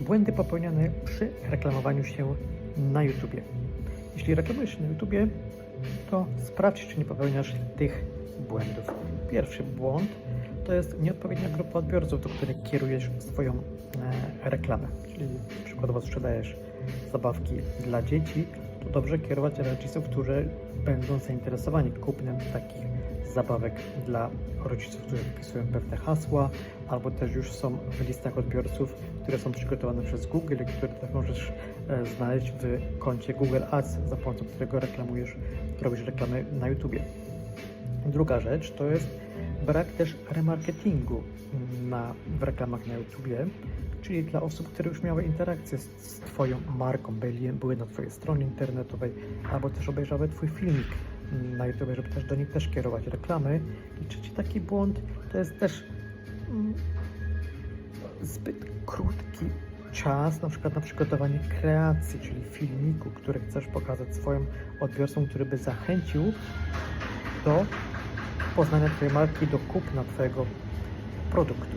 Błędy popełniane przy reklamowaniu się na YouTubie. Jeśli reklamujesz się na YouTubie, to sprawdź, czy nie popełniasz tych błędów. Pierwszy błąd to jest nieodpowiednia grupa odbiorców, do których kierujesz swoją e, reklamę. Czyli przykładowo sprzedajesz zabawki dla dzieci, to dobrze kierować rodziców, którzy będą zainteresowani kupnem takich zabawek dla rodziców, którzy wpisują pewne hasła, albo też już są w listach odbiorców, które są przygotowane przez Google, które też możesz e, znaleźć w koncie Google Ads, za pomocą którego reklamujesz, robisz reklamy na YouTubie. Druga rzecz to jest brak też remarketingu na, w reklamach na YouTubie, czyli dla osób, które już miały interakcję z, z Twoją marką, byli, były na Twojej stronie internetowej, albo też obejrzały Twój filmik na YouTube, żeby też do nich też kierować reklamy. I trzeci taki błąd to jest też mm, zbyt krótki czas na przykład na przygotowanie kreacji, czyli filmiku, który chcesz pokazać swoim odbiorcom, który by zachęcił do poznania Twojej marki, do kupna Twojego produktu.